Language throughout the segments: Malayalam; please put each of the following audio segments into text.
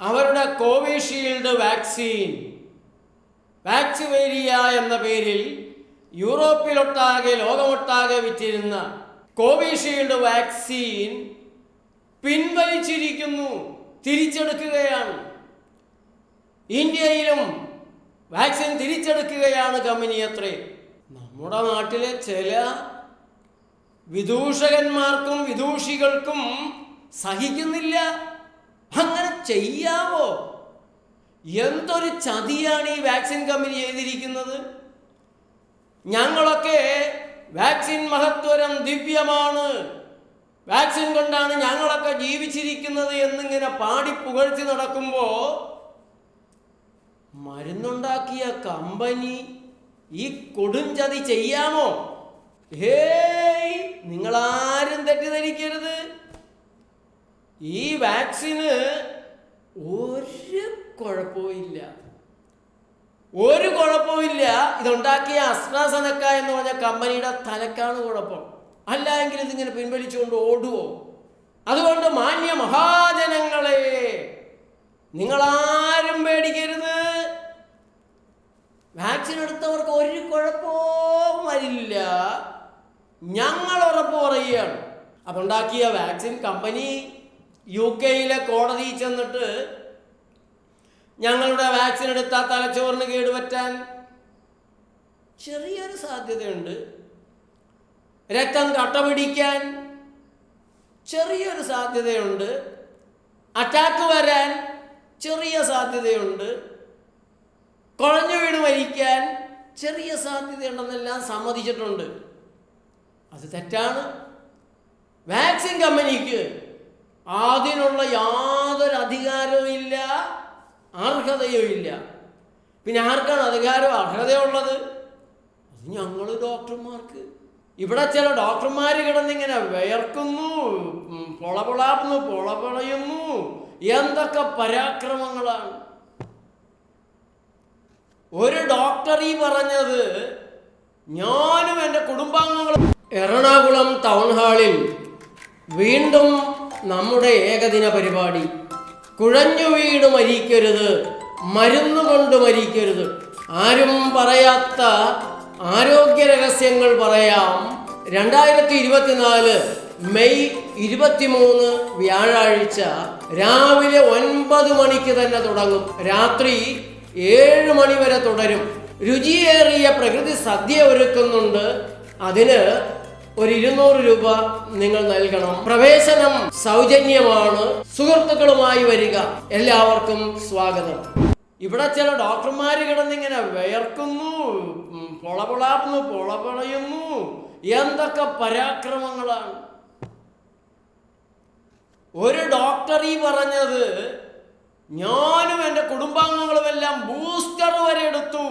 അവരുടെ കോവിഷീൽഡ് വാക്സിൻ വാക്സിവേരിയ എന്ന പേരിൽ യൂറോപ്പിലൊട്ടാകെ ലോകമൊട്ടാകെ വിറ്റിരുന്ന കോവിഷീൽഡ് വാക്സിൻ പിൻവലിച്ചിരിക്കുന്നു തിരിച്ചെടുക്കുകയാണ്. ഇന്ത്യയിലും വാക്സിൻ തിരിച്ചെടുക്കുകയാണ് കമ്പനി അത്രേ. നമ്മുടെ നാട്ടിലെ ചില വിദൂഷകന്മാർക്കും വിദൂഷികൾക്കും സഹിക്കുന്നില്ല. അങ്ങനെ ചെയ്യാമോ എന്തൊരു ചതിയാണ് ഈ വാക്സിൻ കമ്പനി ചെയ്തിരിക്കുന്നത്? ഞങ്ങളൊക്കെ വാക്സിൻ മഹത്വരം ദിവ്യമാണ്. വാക്സിൻ കൊണ്ടാണ് ഞങ്ങളൊക്കെ ജീവിച്ചിരിക്കുന്നത് എന്നിങ്ങനെ പാടി പുകഴ്ത്തി നടക്കുമ്പോൾ മരുന്നുണ്ടാക്കിയ കമ്പനി ഈ കൊടും ചതി ചെയ്യാമോ? ഹേയ് നിങ്ങളാരും തെറ്റിദ്ധരിക്കരുത്. ഈ വാക്സിന് ഒരു കുഴപ്പമില്ല ഒരു കുഴപ്പമില്ല ഇതുണ്ടാക്കിയ അസ്ട്രാസനക്ക എന്ന് പറഞ്ഞ കമ്പനിയുടെ തലക്കാണ് കുഴപ്പം. അല്ല എങ്കിൽ ഇതിങ്ങനെ പിൻവലിച്ചുകൊണ്ട് ഓടുവോ? അതുകൊണ്ട് മാന്യ മഹാജനങ്ങളെ നിങ്ങളാരും പേടിക്കരുത്. വാക്സിൻ എടുത്തവർക്ക് ഒരു കുഴപ്പവും വരില്ല. ഞങ്ങൾ ഉറപ്പ് പറയുകയാണ്. അതുണ്ടാക്കിയ വാക്സിൻ കമ്പനി യു കെയിലെ കോടതിയിൽ ചെന്നിട്ട് ഞങ്ങളുടെ വാക്സിൻ എടുത്താൽ തലച്ചോറിന് കേടുപറ്റാൻ ചെറിയൊരു സാധ്യതയുണ്ട്. രക്തം കട്ട പിടിക്കാൻ ചെറിയൊരു സാധ്യതയുണ്ട്. അറ്റാക്ക് വരാൻ ചെറിയ സാധ്യതയുണ്ട്. കുഴഞ്ഞു വീണ് മരിക്കാൻ ചെറിയ സാധ്യതയുണ്ടെന്നെല്ലാം സമ്മതിച്ചിട്ടുണ്ട്. അത് തെറ്റാണ്. വാക്സിൻ കമ്പനിക്ക് അതിനുള്ള യാതൊരു അധികാരവും ഇല്ല അർഹതയും ഇല്ല പിന്നെ ആർക്കാണ് അധികാരവും അർഹതയുള്ളത്? അത് ഞങ്ങൾ ഡോക്ടർമാർക്ക്. ഇവിടെ ചില ഡോക്ടർമാർ കിടന്നിങ്ങനെ വിയർക്കുന്നു പൊളപൊളാർന്നു പൊളപൊളയുന്നു. എന്തൊക്കെ പരാക്രമങ്ങളാണ്. ഒരു ഡോക്ടർ ഈ പറഞ്ഞത് ഞാനും എന്റെ കുടുംബാംഗങ്ങളും എറണാകുളം ടൗൺ ഹാളിൽ വീണ്ടും നമ്മുടെ ഏകദിന പരിപാടി. കുഴഞ്ഞു വീണ് മരിക്കരുത് മരുന്നുകൊണ്ട് മരിക്കരുത്. ആരും പറയാത്ത ആരോഗ്യ രഹസ്യങ്ങൾ പറയാം. രണ്ടായിരത്തി ഇരുപത്തിനാല് മെയ് ഇരുപത്തിമൂന്ന് വ്യാഴാഴ്ച രാവിലെ ഒൻപത് മണിക്ക് തന്നെ തുടങ്ങും. രാത്രി ഏഴ് മണി വരെ തുടരും. രുചിയേറിയ പ്രകൃതി സദ്യ ഒരുക്കുന്നുണ്ട്. അതിന് ഒരു ഇരുന്നൂറ് രൂപ നിങ്ങൾ നൽകണം. പ്രവേശനം സൗജന്യമാണ്. സുഹൃത്തുക്കളുമായി വരിക. എല്ലാവർക്കും സ്വാഗതം. ഇവിടെ ചില ഡോക്ടർമാര് കിടന്നിങ്ങനെ വിയർക്കുന്നു പൊളപൊളാർന്നു പൊളപൊളയുന്നു. എന്തൊക്കെ പരാക്രമങ്ങളാണ്. ഒരു ഡോക്ടർ ഈ പറഞ്ഞത് ഞാനും എന്റെ കുടുംബാംഗങ്ങളും എല്ലാം ബൂസ്റ്റർ വരെ എടുത്തു.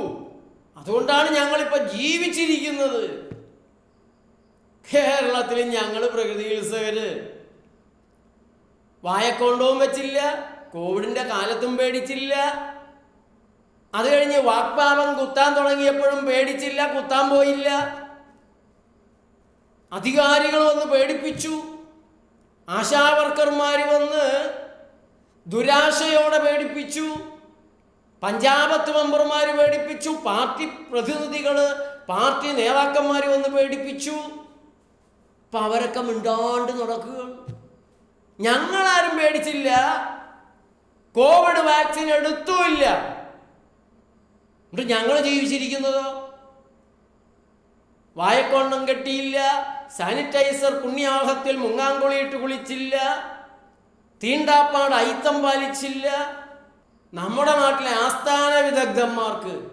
അതുകൊണ്ടാണ് ഞങ്ങളിപ്പോൾ ജീവിച്ചിരിക്കുന്നത്. കേരളത്തിൽ ഞങ്ങൾ പ്രകൃതി ഉത്സവര് വായക്കൊണ്ടവും വെച്ചില്ല കോവിഡിന്റെ കാലത്തും പേടിച്ചില്ല. അത് കഴിഞ്ഞ് വാക്പാപം കുത്താൻ തുടങ്ങിയപ്പോഴും പേടിച്ചില്ല കുത്താൻ പോയില്ല. അധികാരികൾ വന്ന് പേടിപ്പിച്ചു. ആശാവർക്കർമാർ വന്ന് ദുരാശയോടെ പേടിപ്പിച്ചു. പഞ്ചാബത്ത് മെമ്പർമാർ പേടിപ്പിച്ചു. പാർട്ടി പ്രതിനിധികൾ പാർട്ടി നേതാക്കന്മാർ വന്ന് പേടിപ്പിച്ചു. അപ്പം അവരൊക്കെ മിണ്ടാണ്ട് നടക്കുകയാണ്. ഞങ്ങളാരും പേടിച്ചില്ല. കോവിഡ് വാക്സിൻ എടുത്തുമില്ല. എന്നിട്ട് ഞങ്ങൾ ജീവിച്ചിരിക്കുന്നതോ? വായക്കൊണ്ണം കെട്ടിയില്ല. സാനിറ്റൈസർ പുണ്യാഹത്തിൽ മുങ്ങാങ്കുളിയിട്ട് കുളിച്ചില്ല. തീണ്ടാപ്പാട് അയിത്തം പാലിച്ചില്ല. നമ്മുടെ നാട്ടിലെ ആസ്ഥാന വിദഗ്ധന്മാർക്ക്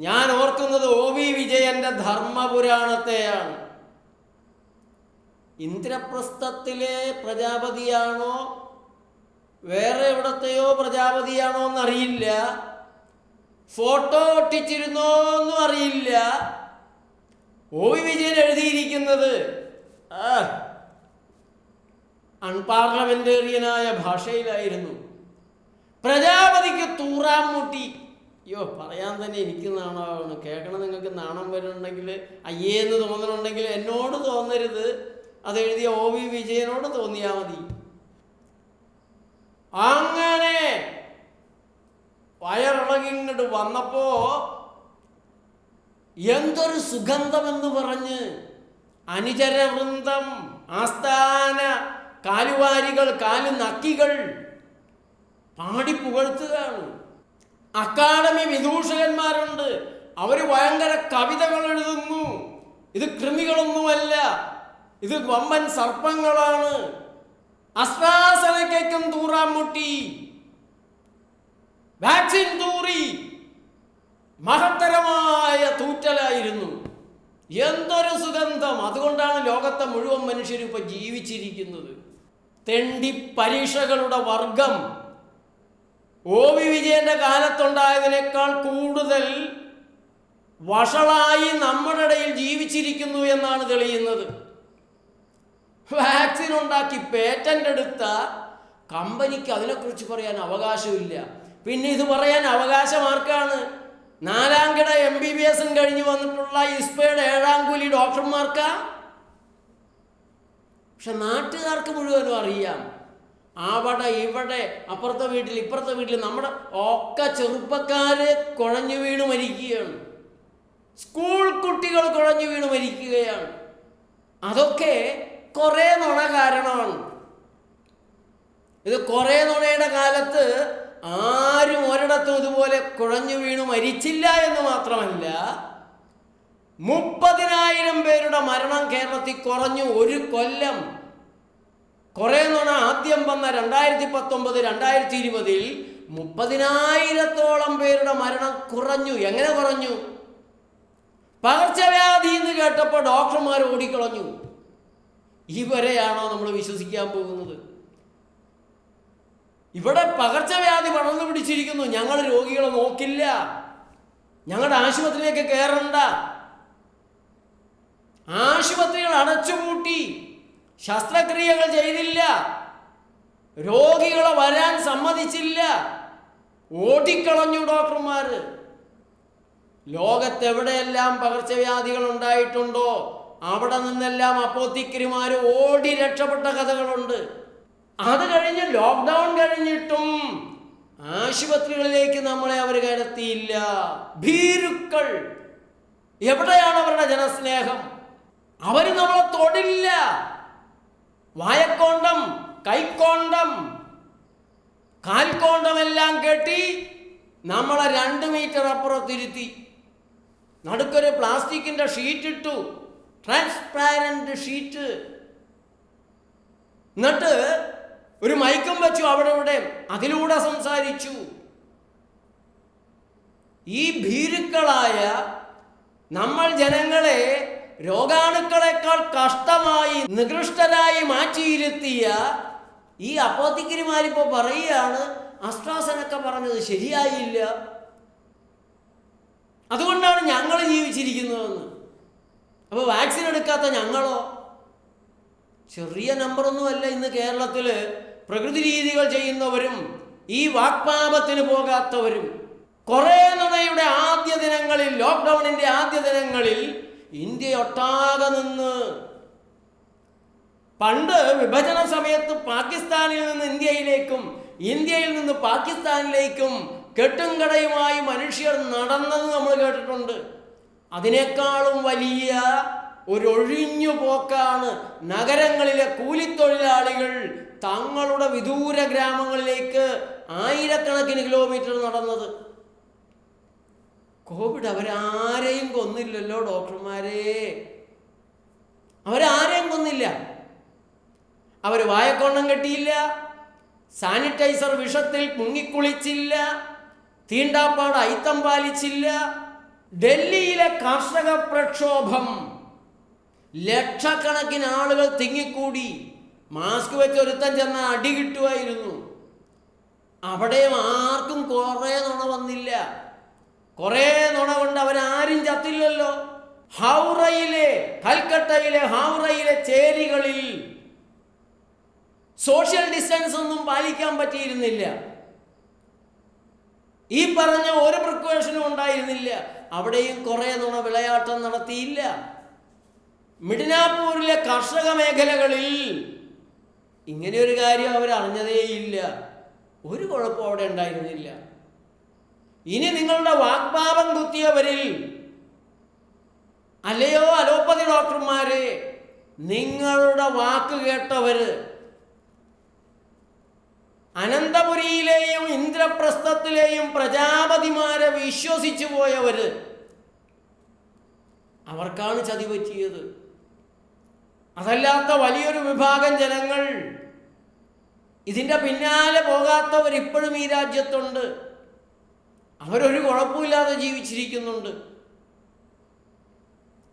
ഞാൻ ഓർക്കുന്നത് ഒ വി വിജയന്റെ ധർമ്മപുരാണത്തെയാണ്. ഇന്ദ്രപ്രസ്ഥത്തിലെ പ്രജാപതിയാണോ? വേറെ എവിടത്തെയോ പ്രജാപതിയാണോ എന്നറിയില്ല. ഫോട്ടോ ഒട്ടിച്ചിരുന്നോ എന്നും അറിയില്ല. ഒ വി വിജയൻ എഴുതിയിരിക്കുന്നത് ആ അൺപാർലമെന്റേറിയനായ ഭാഷയിലായിരുന്നു. പ്രജാപതിക്ക് തൂറാൻ മുട്ടി. അയ്യോ പറയാൻ തന്നെ എനിക്ക് നാണമാണ്. കേൾക്കണം നിങ്ങൾക്ക് നാണം വരുന്നുണ്ടെങ്കിൽ അയ്യേ എന്ന് തോന്നണുണ്ടെങ്കിൽ എന്നോട് തോന്നരുത്. അത് എഴുതിയ ഒ വി വിജയനോട് തോന്നിയാൽ മതി. അങ്ങനെ വയറിളകിങ്ങോട്ട് വന്നപ്പോ എന്തൊരു സുഗന്ധമെന്ന് പറഞ്ഞ് അനുചരവൃന്ദം ആസ്ഥാന കാലുവാരികൾ കാലു നക്കികൾ പാടി പുകഴ്ത്തുകയാണ്. അക്കാദമി വിദൂഷകന്മാരുണ്ട്. അവർ ഭയങ്കര കവിതകൾ എഴുതുന്നു. ഇത് കൃമികളൊന്നുമല്ല. ഇത് വമ്പൻ സർപ്പങ്ങളാണ്. അസ്ത്രാസനക്കും തൂറാൻ മുട്ടി. വാക്സിൻ തൂറി. മഹത്തരമായ തൂറ്റലായിരുന്നു. എന്തൊരു സുഗന്ധം. അതുകൊണ്ടാണ് ലോകത്തെ മുഴുവൻ മനുഷ്യരും ഇപ്പൊ ജീവിച്ചിരിക്കുന്നത്. തെണ്ടി പരീക്ഷകളുടെ വർഗം. ഒ വി വിജയന്റെ കാലത്തുണ്ടായതിനേക്കാൾ കൂടുതൽ വഷളായി നമ്മുടെ ഇടയിൽ ജീവിച്ചിരിക്കുന്നു എന്നാണ് തെളിയുന്നത്. വാക്സിൻ ഉണ്ടാക്കി പേറ്റന്റ് എടുത്ത കമ്പനിക്ക് അതിനെക്കുറിച്ച് പറയാൻ അവകാശമില്ല. പിന്നെ ഇത് പറയാൻ അവകാശം ആർക്കാണ്? നാലാം കിട എം ബി ബി എസും കഴിഞ്ഞ് വന്നിട്ടുള്ള ഇസ്പയുടെ ഏഴാം കൂലി ഡോക്ടർമാർക്കാ? പക്ഷെ നാട്ടുകാർക്ക് മുഴുവനും അറിയാം. അവിടെ ഇവിടെ അപ്പുറത്തെ വീട്ടിൽ ഇപ്പുറത്തെ വീട്ടിൽ നമ്മുടെ ഒക്കെ ചെറുപ്പക്കാര് കുഴഞ്ഞു വീണ് മരിക്കുകയാണ്. സ്കൂൾ കുട്ടികൾ കുഴഞ്ഞു വീണ് മരിക്കുകയാണ്. അതൊക്കെ കുറേ നുണ കാരണമാണ് ഇത് കുറേ നുണയുടെ കാലത്ത് ആരും ഒരിടത്തും ഇതുപോലെ കുഴഞ്ഞു വീണു മരിച്ചില്ല എന്ന് മാത്രമല്ല മുപ്പതിനായിരം പേരുടെ മരണം കേരളത്തിൽ കുറഞ്ഞു ഒരു കൊല്ലം. കുറേ നുണ ആദ്യം വന്ന രണ്ടായിരത്തി പത്തൊമ്പത് രണ്ടായിരത്തി ഇരുപതിൽ മുപ്പതിനായിരത്തോളം പേരുടെ മരണം കുറഞ്ഞു. എങ്ങനെ കുറഞ്ഞു? പകർച്ചവ്യാധി എന്ന് കേട്ടപ്പോൾ ഡോക്ടർമാർ ഓടിക്കളഞ്ഞു. ഇവരെയാണോ നമ്മൾ വിശ്വസിക്കാൻ പോകുന്നത്? ഇവിടെ പകർച്ചവ്യാധി പടർന്നു പിടിച്ചിരിക്കുന്നു. ഞങ്ങൾ രോഗികളെ നോക്കില്ല. ഞങ്ങളുടെ ആശുപത്രിയിലേക്ക് കയറണ്ട. ആശുപത്രികൾ അടച്ചുപൂട്ടി. ശസ്ത്രക്രിയകൾ ചെയ്തില്ല. രോഗികളെ വരാൻ സമ്മതിച്ചില്ല. ഓടിക്കളഞ്ഞു ഡോക്ടർമാർ ലോകത്തെവിടെയെല്ലാം പകർച്ചവ്യാധികൾ ഉണ്ടായിട്ടുണ്ടോ? അവിടെ നിന്നെല്ലാം അപ്പോത്തിക്കരിമാർ ഓടി രക്ഷപ്പെട്ട കഥകളുണ്ട്. അത് കഴിഞ്ഞ് ലോക്ക്ഡൗൺ കഴിഞ്ഞിട്ടും ആശുപത്രികളിലേക്ക് നമ്മളെ അവർ കടത്തിയില്ല. ഭീരുക്കൾ. എവിടെയാണ് അവരുടെ ജനസ്നേഹം? അവർ നമ്മളെ തൊടില്ല. വായക്കോണ്ടം കൈക്കോണ്ടം കാൽക്കോണ്ടമെല്ലാം കെട്ടി നമ്മളെ രണ്ട് മീറ്റർ അപ്പുറത്തിരുത്തി. നടുക്കൊരു പ്ലാസ്റ്റിക്കിന്റെ ഷീറ്റ് ഇട്ടു ട്രാൻസ്പാരന്റ് ഷീറ്റ് എന്നിട്ട് ഒരു മയക്കം വെച്ചു അവിടെ ഇവിടെ. അതിലൂടെ സംസാരിച്ചു. ഈ ഭീരുക്കളായ നമ്മൾ ജനങ്ങളെ രോഗാണുക്കളെക്കാൾ കഷ്ടമായി നികൃഷ്ടരായി മാറ്റിയിരുത്തിയ ഈ അപ്പോത്തിക്കരിമാരിപ്പോ പറയുകയാണ് അസ്ട്രാസനൊക്കെ പറഞ്ഞത് ശരിയായില്ല. അതുകൊണ്ടാണ് ഞങ്ങൾ ജീവിച്ചിരിക്കുന്നതെന്ന്. അപ്പോൾ വാക്സിൻ എടുക്കാത്ത ഞങ്ങളോ? ചെറിയ നമ്പറൊന്നുമല്ല ഇന്ന് കേരളത്തിൽ പ്രകൃതി രീതികൾ ചെയ്യുന്നവരും ഈ വാക്പാപത്തിന് പോകാത്തവരും. കുറേ നുണയുടെ ആദ്യ ദിനങ്ങളിൽ ലോക്ക്ഡൗണിന്റെ ആദ്യ ദിനങ്ങളിൽ ഇന്ത്യ ഒട്ടാകെ നിന്ന്. പണ്ട് വിഭജന സമയത്ത് പാകിസ്ഥാനിൽ നിന്ന് ഇന്ത്യയിലേക്കും ഇന്ത്യയിൽ നിന്ന് പാകിസ്ഥാനിലേക്കും കെട്ടും കടയുമായി മനുഷ്യർ നടന്നത് നമ്മൾ കേട്ടിട്ടുണ്ട്. അതിനേക്കാളും വലിയ ഒരു ഒഴിഞ്ഞു പോക്കാണ് നഗരങ്ങളിലെ കൂലിത്തൊഴിലാളികൾ തങ്ങളുടെ വിദൂര ഗ്രാമങ്ങളിലേക്ക് ആയിരക്കണക്കിന് കിലോമീറ്റർ നടന്നത്. കോവിഡ് അവരാരെയും കൊന്നില്ലല്ലോ ഡോക്ടർമാരെ. അവരാരെയും കൊന്നില്ല. അവർ വായക്കൊണ്ണം കെട്ടിയില്ല. സാനിറ്റൈസർ വിഷത്തിൽ മുങ്ങിക്കുളിച്ചില്ല. തീണ്ടാപ്പാട് അയിത്തം പാലിച്ചില്ല. ഡൽഹിയിലെ കർഷക പ്രക്ഷോഭം. ലക്ഷക്കണക്കിന് ആളുകൾ തിങ്ങിക്കൂടി. മാസ്ക് വെച്ച് ഒരുത്തൻ ചെന്ന അടി കിട്ടുമായിരുന്നു. അവിടെയും ആർക്കും കുറേ നുണ വന്നില്ല. കുറേ നുണ കൊണ്ട് അവരാരും ചത്തില്ലല്ലോ. ഹൗറയിലെ കൽക്കട്ടയിലെ ഹൗറയിലെ ചേരികളിൽ സോഷ്യൽ ഡിസ്റ്റൻസ് ഒന്നും പാലിക്കാൻ പറ്റിയിരുന്നില്ല. ഈ പറഞ്ഞ ഒരു പ്രിക്കോഷനും ഉണ്ടായിരുന്നില്ല. അവിടെയും കുറേ നുണ വിളയാട്ടം നടത്തിയില്ല. മിഡിനാപ്പൂരിലെ കർഷക മേഖലകളിൽ ഇങ്ങനെ ഒരു കാര്യം അവരറിഞ്ഞതേയില്ല. ഒരു കുഴപ്പം അവിടെ ഉണ്ടായിരുന്നില്ല. ഇനി നിങ്ങളുടെ വാഗ്ഭാവം കുത്തിയവരിൽ അല്ലയോ അലോപ്പതി ഡോക്ടർമാരെ നിങ്ങളുടെ വാക്ക് കേട്ടവര് അനന്തപുരിയിലെയും ഇന്ദ്രപ്രസ്ഥത്തിലെയും പ്രജാപതിമാരെ വിശ്വസിച്ചു പോയവര് അവർക്കാണ് ചതി പറ്റിയത്. അതല്ലാത്ത വലിയൊരു വിഭാഗം ജനങ്ങൾ ഇതിന്റെ പിന്നാലെ പോകാത്തവർ ഇപ്പോഴും ഈ രാജ്യത്തുണ്ട്. അവരൊരു കുഴപ്പമില്ലാതെ ജീവിച്ചിരിക്കുന്നുണ്ട്.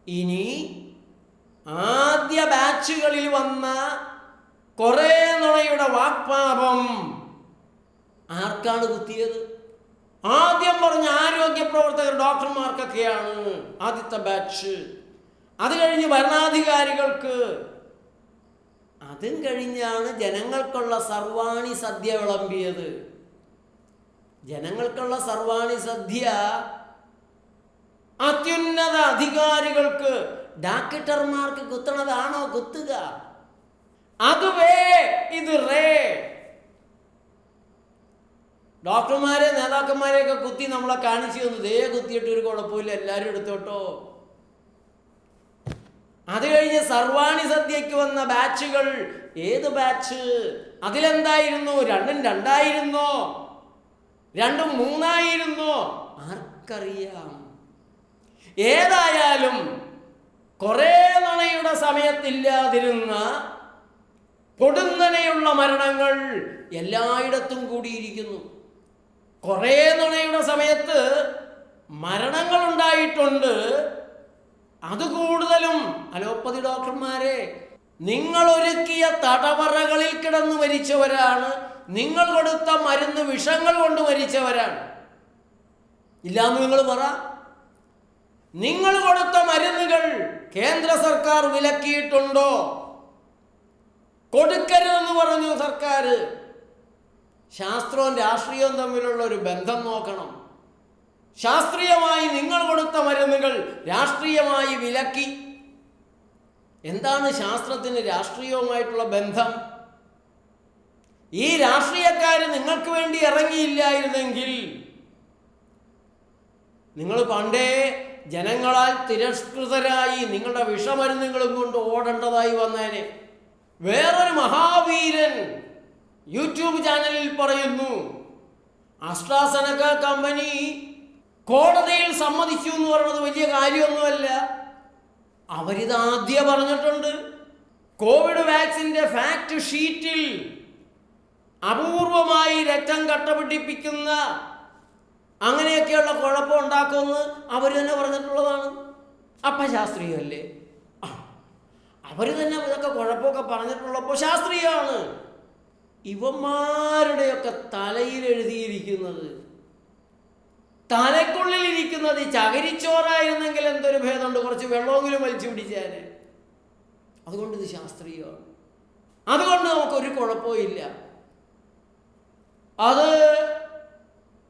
ഇനി ആദ്യ ബാച്ചുകളിൽ വന്ന കുറേ നുണയുടെ വാക്പാപം. ആർക്കാണ് കുത്തിയത്? ആദ്യം പറഞ്ഞ ആരോഗ്യ പ്രവർത്തകർ ഡോക്ടർമാർക്കൊക്കെയാണ് ആദ്യത്തെ ബാച്ച്. അത് കഴിഞ്ഞ് ഭരണാധികാരികൾക്ക്. അതും കഴിഞ്ഞാണ് ജനങ്ങൾക്കുള്ള സർവാണി സദ്യ വിളമ്പിയത്. ജനങ്ങൾക്കുള്ള സർവാണി സദ്യ അത്യുന്നത അധികാരികൾക്ക് ഡാക്ടർമാർക്ക് കുത്തണതാണോ കുത്തുക? അത് വേ ഇത് റേ. ഡോക്ടർമാരെ നേതാക്കന്മാരെയൊക്കെ കുത്തി നമ്മളെ കാണിച്ചു തന്നു. ദേ കുത്തിയിട്ട് ഒരു കുഴപ്പമില്ല. എല്ലാവരും എടുത്തോട്ടോ. അത് കഴിഞ്ഞ് സർവാണി സദ്യയ്ക്ക് വന്ന ബാച്ചുകൾ ഏത് ബാച്ച്? അതിലെന്തായിരുന്നു? രണ്ടും രണ്ടായിരുന്നോ? രണ്ടും മൂന്നായിരുന്നോ? ആർക്കറിയാം. ഏതായാലും കുറേ നുണയുടെ സമയത്തില്ലാതിരുന്ന പൊടുന്നനെയുള്ള മരണങ്ങൾ എല്ലായിടത്തും കൂടിയിരിക്കുന്നു. കുറേ നുണയുടെ സമയത്ത് മരണങ്ങൾ ഉണ്ടായിട്ടുണ്ട് അത് കൂടുതലും അലോപ്പതി ഡോക്ടർമാരെ നിങ്ങൾ ഒരുക്കിയ തടവറകളിൽ കിടന്ന് മരിച്ചവരാണ്. നിങ്ങൾ കൊടുത്ത മരുന്ന് വിഷങ്ങൾ കൊണ്ട് മരിച്ചവരാണ്. ഇല്ലാന്ന് നിങ്ങൾ പറ. നിങ്ങൾ കൊടുത്ത മരുന്നുകൾ കേന്ദ്ര സർക്കാർ വിലക്കിയിട്ടുണ്ടോ? കൊടുക്കരുതെന്ന് പറഞ്ഞു സർക്കാർ ശാസ്ത്രവും രാഷ്ട്രീയവും തമ്മിലുള്ള ഒരു ബന്ധം നോക്കണം. ശാസ്ത്രീയമായി നിങ്ങൾ കൊടുത്ത മരുന്നുകൾ രാഷ്ട്രീയമായി വിലക്കി. എന്താണ് ശാസ്ത്രത്തിന് രാഷ്ട്രീയവുമായിട്ടുള്ള ബന്ധം? ഈ രാഷ്ട്രീയക്കാർ നിങ്ങൾക്ക് വേണ്ടി ഇറങ്ങിയില്ലായിരുന്നെങ്കിൽ നിങ്ങൾ പണ്ടേ ജനങ്ങളാൽ തിരസ്കൃതരായി നിങ്ങളുടെ വിഷമരുന്നുകളും കൊണ്ട് ഓടേണ്ടതായി വന്നേനെ. വേറൊരു മഹാവീരൻ യൂട്യൂബ് ചാനലിൽ പറയുന്നു അസ്ട്രാസനക്ക കമ്പനി കോടതിയിൽ സമ്മതിച്ചു എന്ന് പറയുന്നത് വലിയ കാര്യമൊന്നുമല്ല. അവരിത് ആദ്യം പറഞ്ഞിട്ടുണ്ട്. കോവിഡ് വാക്സിന്റെ ഫാക്ട് ഷീറ്റിൽ അപൂർവമായി രക്തം കട്ടപിടിപ്പിക്കുന്ന അങ്ങനെയൊക്കെയുള്ള കുഴപ്പം ഉണ്ടാക്കുമെന്ന് അവർ തന്നെ പറഞ്ഞിട്ടുള്ളതാണ്. അപ്പം ശാസ്ത്രീയമല്ലേ അവർ തന്നെ ഇതൊക്കെ കുഴപ്പമൊക്കെ പറഞ്ഞിട്ടുള്ളപ്പോൾ ശാസ്ത്രീയമാണ് ഇവന്മാരുടെയൊക്കെ തലയിൽ എഴുതിയിരിക്കുന്നത് തലക്കുള്ളിൽ ഇരിക്കുന്നത് ഈ ചകരിച്ചോറായിരുന്നെങ്കിൽ എന്തൊരു ഭേദമുണ്ട്? കുറച്ച് വെള്ളമെങ്കിലും വലിച്ചു പിടിച്ചാൽ അതുകൊണ്ട് ഇത് ശാസ്ത്രീയമാണ്. അതുകൊണ്ട് നമുക്കൊരു കുഴപ്പവും ഇല്ല. അത്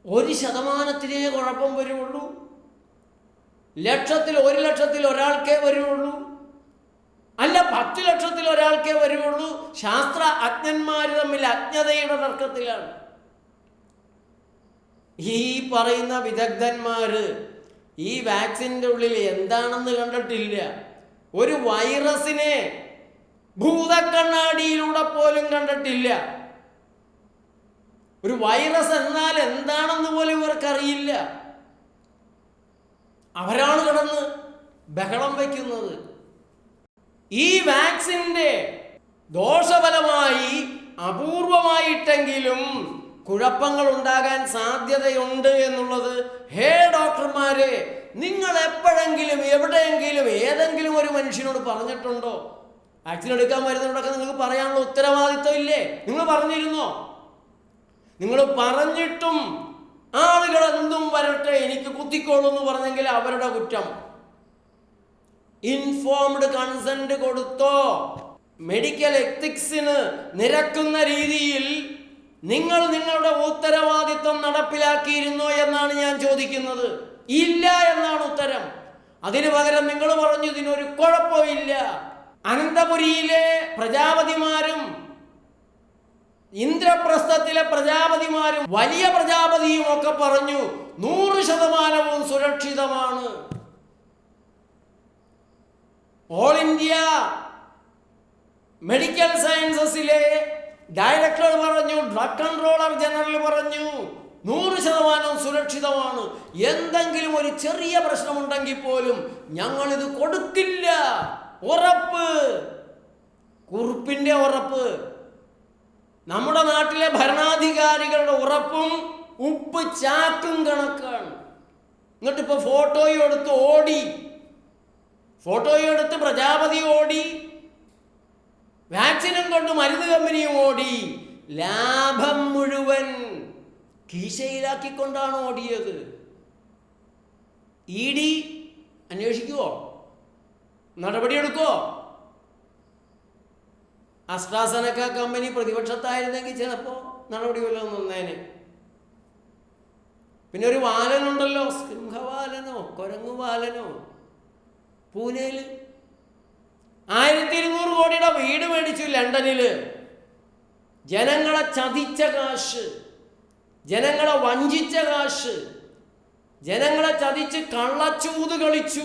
ഒരു ശതമാനത്തിനേ കുഴപ്പം വരുള്ളൂ. ലക്ഷത്തിൽ ഒരു ലക്ഷത്തിൽ ഒരാൾക്കേ വരുള്ളൂ. പത്ത് ലക്ഷത്തിൽ ഒരാൾക്കേ വരുള്ളൂ ശാസ്ത്ര അജ്ഞന്മാർ തമ്മിൽ അജ്ഞതയുടെ തർക്കത്തിലാണ്. ഈ പറയുന്ന വിദഗ്ധന്മാര് ഈ വാക്സിന്റെ ഉള്ളിൽ എന്താണെന്ന് കണ്ടിട്ടില്ല. ഒരു വൈറസിനെ ഭൂതക്കണ്ണാടിയിലൂടെ പോലും കണ്ടിട്ടില്ല. ഒരു വൈറസ് എന്നാൽ എന്താണെന്ന് പോലും ഇവർക്കറിയില്ല. അവരാണ് കിടന്ന് ബഹളം വയ്ക്കുന്നത്. ഈ വാക്സിന്റെ ദോഷഫലമായി അപൂർവമായിട്ടെങ്കിലും കുഴപ്പങ്ങൾ ഉണ്ടാകാൻ സാധ്യതയുണ്ട് എന്നുള്ളത് ഹേ ഡോക്ടർമാരെ നിങ്ങൾ എപ്പോഴെങ്കിലും എവിടെയെങ്കിലും ഏതെങ്കിലും ഒരു മനുഷ്യനോട് പറഞ്ഞിട്ടുണ്ടോ? വാക്സിൻ എടുക്കാൻ വരുന്നവരോടൊക്കെ നിങ്ങൾക്ക് പറയാനുള്ള ഉത്തരവാദിത്വം ഇല്ലേ? നിങ്ങൾ പറഞ്ഞിരുന്നോ? നിങ്ങൾ പറഞ്ഞിട്ടും ആളുകൾ എന്തും വരട്ടെ എനിക്ക് കുത്തിക്കോളൂ എന്ന് പറഞ്ഞെങ്കിൽ അവരുടെ കുറ്റം. ഇൻഫോംഡ് കൺസെന്റ് കൊടുത്തോ. മെഡിക്കൽ എത്തിക്സിന് നിരക്കുന്ന രീതിയിൽ നിങ്ങൾ നിങ്ങളുടെ ഉത്തരവാദിത്വം നടപ്പിലാക്കിയിരുന്നോ എന്നാണ് ഞാൻ ചോദിക്കുന്നത്. ഇല്ല എന്നാണ് ഉത്തരം. അതിനു പകരം നിങ്ങൾ പറഞ്ഞു ഇതിനൊരു കുഴപ്പമില്ല. അനന്തപുരിയിലെ പ്രജാപതിമാരും ഇന്ദ്രപ്രസ്ഥത്തിലെ പ്രജാപതിമാരും വലിയ പ്രജാപതിയും ഒക്കെ പറഞ്ഞു നൂറ് ശതമാനവും സുരക്ഷിതമാണ്. ഓൾ ഇന്ത്യ മെഡിക്കൽ സയൻസസിലെ ഡയറക്ടർ പറഞ്ഞു ഡ്രഗ് കൺട്രോളർ ജനറൽ പറഞ്ഞു നൂറ് ശതമാനം സുരക്ഷിതമാണ്. എന്തെങ്കിലും ഒരു ചെറിയ പ്രശ്നമുണ്ടെങ്കിൽ പോലും ഞങ്ങളിത് കൊടുക്കില്ല. ഉറപ്പ്. കുറുപ്പിന്റെ ഉറപ്പ്. നമ്മുടെ നാട്ടിലെ ഭരണാധികാരികളുടെ ഉറപ്പും ഉപ്പ് ചാക്കും കണക്കാണ്. എന്നിട്ടിപ്പോ ഫോട്ടോയും എടുത്ത് ഓടി. ഫോട്ടോയും എടുത്ത് പ്രജാപതി ഓടി. വാക്സിനും കൊണ്ട് മരുന്ന് കമ്പനിയും ഓടി. ലാഭം മുഴുവൻ കീശയിലാക്കിക്കൊണ്ടാണ് ഓടിയത്. ഇ ഡി അന്വേഷിക്കുവോ? നടപടിയെടുക്കുവോ? അസ്ട്രാസനക്ക കമ്പനി പ്രതിപക്ഷത്തായിരുന്നെങ്കിൽ ചിലപ്പോൾ നടപടി വല്ലതും നിന്നേനെ പിന്നെ ഒരു വാലനുണ്ടല്ലോ സിംഹവാലനോ കുരങ്ങു വാലനോ പൂനെയിൽ ആയിരത്തി ഇരുന്നൂറ് കോടിയുടെ വീട് മേടിച്ചു ലണ്ടനിൽ. ജനങ്ങളെ ചതിച്ച കാശ്. ജനങ്ങളെ വഞ്ചിച്ച കാശ്. ജനങ്ങളെ ചതിച്ച് കള്ളച്ചൂത് കളിച്ചു.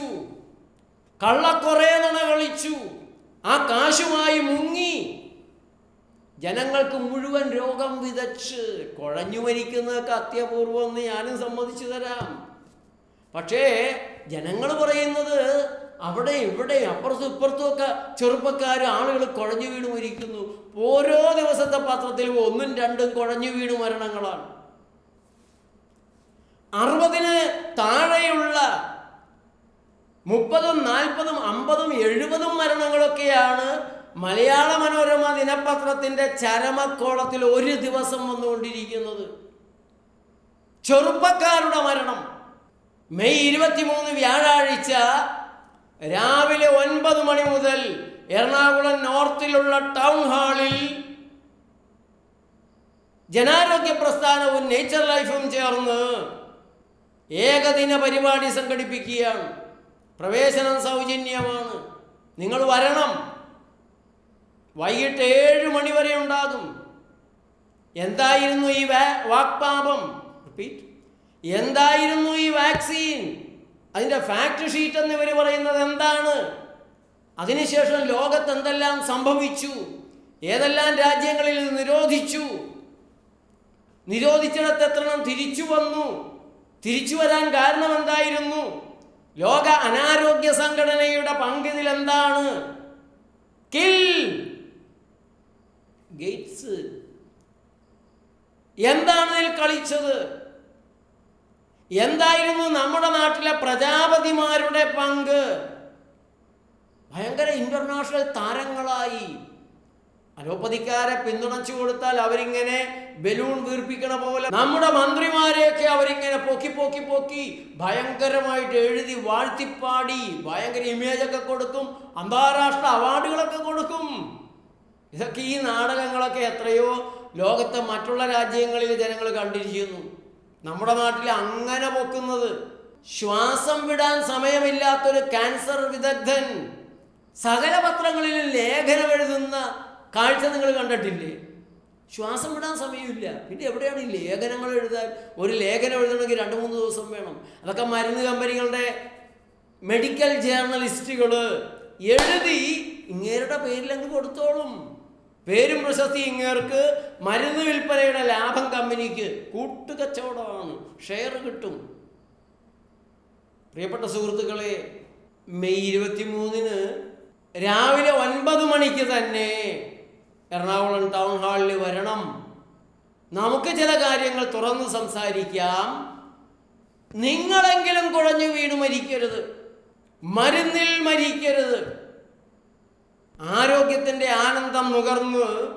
കള്ളക്കൊറേ നുണ കളിച്ചു. ആ കാശുമായി മുങ്ങി. ജനങ്ങൾക്ക് മുഴുവൻ രോഗം വിതച്ച്. കുഴഞ്ഞു മരിക്കുന്നതൊക്കെ അത്യപൂർവം എന്ന് ഞാനും സമ്മതിച്ചു തരാം. പക്ഷേ ജനങ്ങൾ പറയുന്നത് അവിടെ ഇവിടെ അപ്പുറത്തും ഇപ്പുറത്തും ഒക്കെ ചെറുപ്പക്കാർ ആളുകൾ കുഴഞ്ഞു വീണ് മരിക്കുന്നു. ഓരോ ദിവസത്തെ പത്രത്തിലും ഒന്നും രണ്ടും കുഴഞ്ഞു വീണു മരണങ്ങളാണ്. അറുപതിന് താഴെയുള്ള മുപ്പതും നാൽപ്പതും അമ്പതും എഴുപതും മരണങ്ങളൊക്കെയാണ് മലയാള മനോരമ ദിനപത്രത്തിന്റെ ചരമക്കോളത്തിൽ ഒരു ദിവസം വന്നുകൊണ്ടിരിക്കുന്നത്. ചെറുപ്പക്കാരുടെ മരണം. മെയ് ഇരുപത്തിമൂന്ന് വ്യാഴാഴ്ച രാവിലെ ഒൻപത് മണി മുതൽ എറണാകുളം നോർത്തിലുള്ള ടൗൺ ഹാളിൽ ജനാരോഗ്യ പ്രസ്ഥാനവും നേച്ചർ ലൈഫും ചേർന്ന് ഏകദിന പരിപാടി സംഘടിപ്പിക്കുകയാണ്. പ്രവേശനം സൗജന്യമാണ്. നിങ്ങൾ വരണം. വൈകിട്ട് ഏഴ് മണി വരെ ഉണ്ടാകും. എന്തായിരുന്നു ഈ വാക്പാപം? റിപ്പീറ്റ് എന്തായിരുന്നു ഈ വാക്സിൻ? അതിന്റെ ഫാക്ട് ഷീറ്റ് എന്ന് ഇവർ പറയുന്നത് എന്താണ്? അതിനുശേഷം ലോകത്ത് എന്തെല്ലാം സംഭവിച്ചു? ഏതെല്ലാം രാജ്യങ്ങളിൽ നിരോധിച്ചു? നിരോധിച്ചിടത്ത് എത്രണ്ണം തിരിച്ചു വന്നു? തിരിച്ചു വരാൻ കാരണം എന്തായിരുന്നു? ലോക അനാരോഗ്യ സംഘടനയുടെ പങ്ക് ഇതിൽ എന്താണ്? കിൽ ഗേറ്റ്സ് എന്താണ് ഇതിൽ കളിച്ചത്? എന്തായിരുന്നു നമ്മുടെ നാട്ടിലെ പ്രജാപതിമാരുടെ പങ്ക്? ഭയങ്കര ഇന്റർനാഷണൽ താരങ്ങളായി. അലോപ്പതിക്കാരെ പിന്തുണച്ചു കൊടുത്താൽ അവരിങ്ങനെ ബലൂൺ വീർപ്പിക്കണ പോലെ നമ്മുടെ മന്ത്രിമാരെയൊക്കെ അവരിങ്ങനെ പൊക്കി പൊക്കി പൊക്കി ഭയങ്കരമായിട്ട് എഴുതി വാഴ്ത്തിപ്പാടി ഭയങ്കര ഇമേജ് ഒക്കെ കൊടുക്കും അന്താരാഷ്ട്ര അവാർഡുകളൊക്കെ കൊടുക്കും. ഇതൊക്കെ ഈ നാടകങ്ങളൊക്കെ എത്രയോ ലോകത്തെ മറ്റുള്ള രാജ്യങ്ങളിൽ ജനങ്ങൾ കണ്ടിരിക്കുന്നു. നമ്മുടെ നാട്ടിൽ അങ്ങനെ പൊക്കുന്നത്. ശ്വാസം വിടാൻ സമയമില്ലാത്തൊരു ക്യാൻസർ വിദഗ്ധൻ സകല പത്രങ്ങളിൽ ലേഖനം എഴുതുന്ന കാഴ്ച നിങ്ങൾ കണ്ടിട്ടില്ലേ? ശ്വാസം വിടാൻ സമയമില്ല. പിന്നെ എവിടെയാണ് ഈ ലേഖനങ്ങൾ എഴുതാൻ? ഒരു ലേഖനം എഴുതണമെങ്കിൽ രണ്ട് മൂന്ന് ദിവസം വേണം. അതൊക്കെ മരുന്ന് കമ്പനികളുടെ മെഡിക്കൽ ജേർണലിസ്റ്റുകൾ എഴുതി ഇങ്ങേരുടെ പേരിലങ്ങ് കൊടുത്തോളും. പേരും പ്രശസ്തി ഇങ്ങേർക്ക് മരുന്ന് വിൽപ്പനയുടെ ലാഭം കമ്പനിക്ക് കൂട്ടുകച്ചവടമാണ്. ഷെയർ കിട്ടും. പ്രിയപ്പെട്ട സുഹൃത്തുക്കളെ മെയ് ഇരുപത്തി മൂന്നിന് രാവിലെ ഒൻപത് മണിക്ക് തന്നെ എറണാകുളം ടൗൺ ഹാളിൽ വരണം. നമുക്ക് ചില കാര്യങ്ങൾ തുറന്ന് സംസാരിക്കാം. നിങ്ങളെങ്കിലും കുഴഞ്ഞു വീണു മരിക്കരുത്. മരുന്നിൽ മരിക്കരുത്. ആരോഗ്യത്തിന്റെ ആനന്ദം നുകർന്ന്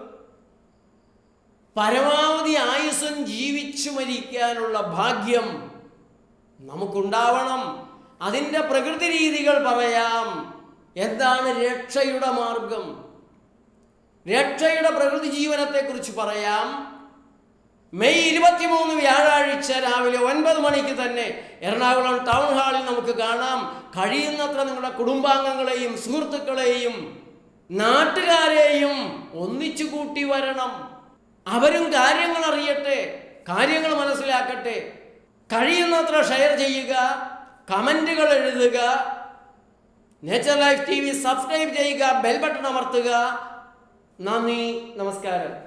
പരമാവധി ആയുസ്സും ജീവിച്ചു മരിക്കാനുള്ള ഭാഗ്യം നമുക്കുണ്ടാവണം. അതിന്റെ പ്രകൃതി രീതികൾ പറയാം. എന്താണ് രക്ഷയുടെ മാർഗം? രക്ഷയുടെ പ്രകൃതി ജീവനത്തെക്കുറിച്ച് പറയാം. മെയ് ഇരുപത്തിമൂന്ന് വ്യാഴാഴ്ച രാവിലെ ഒൻപത് മണിക്ക് തന്നെ എറണാകുളം ടൗൺ ഹാളിൽ നമുക്ക് കാണാം. കഴിയുന്നത്ര നിങ്ങളുടെ കുടുംബാംഗങ്ങളെയും സുഹൃത്തുക്കളെയും നാട്ടുകാരെയും ഒന്നിച്ചു കൂട്ടി വരണം. അവരും കാര്യങ്ങൾ അറിയട്ടെ കാര്യങ്ങൾ മനസ്സിലാക്കട്ടെ. കഴിയുന്നത്ര ഷെയർ ചെയ്യുക കമന്റുകൾ എഴുതുക nature life T V subscribe ചെയ്യുക ബെൽ ബട്ടൺ അമർത്തുക. നന്ദി നമസ്കാരം.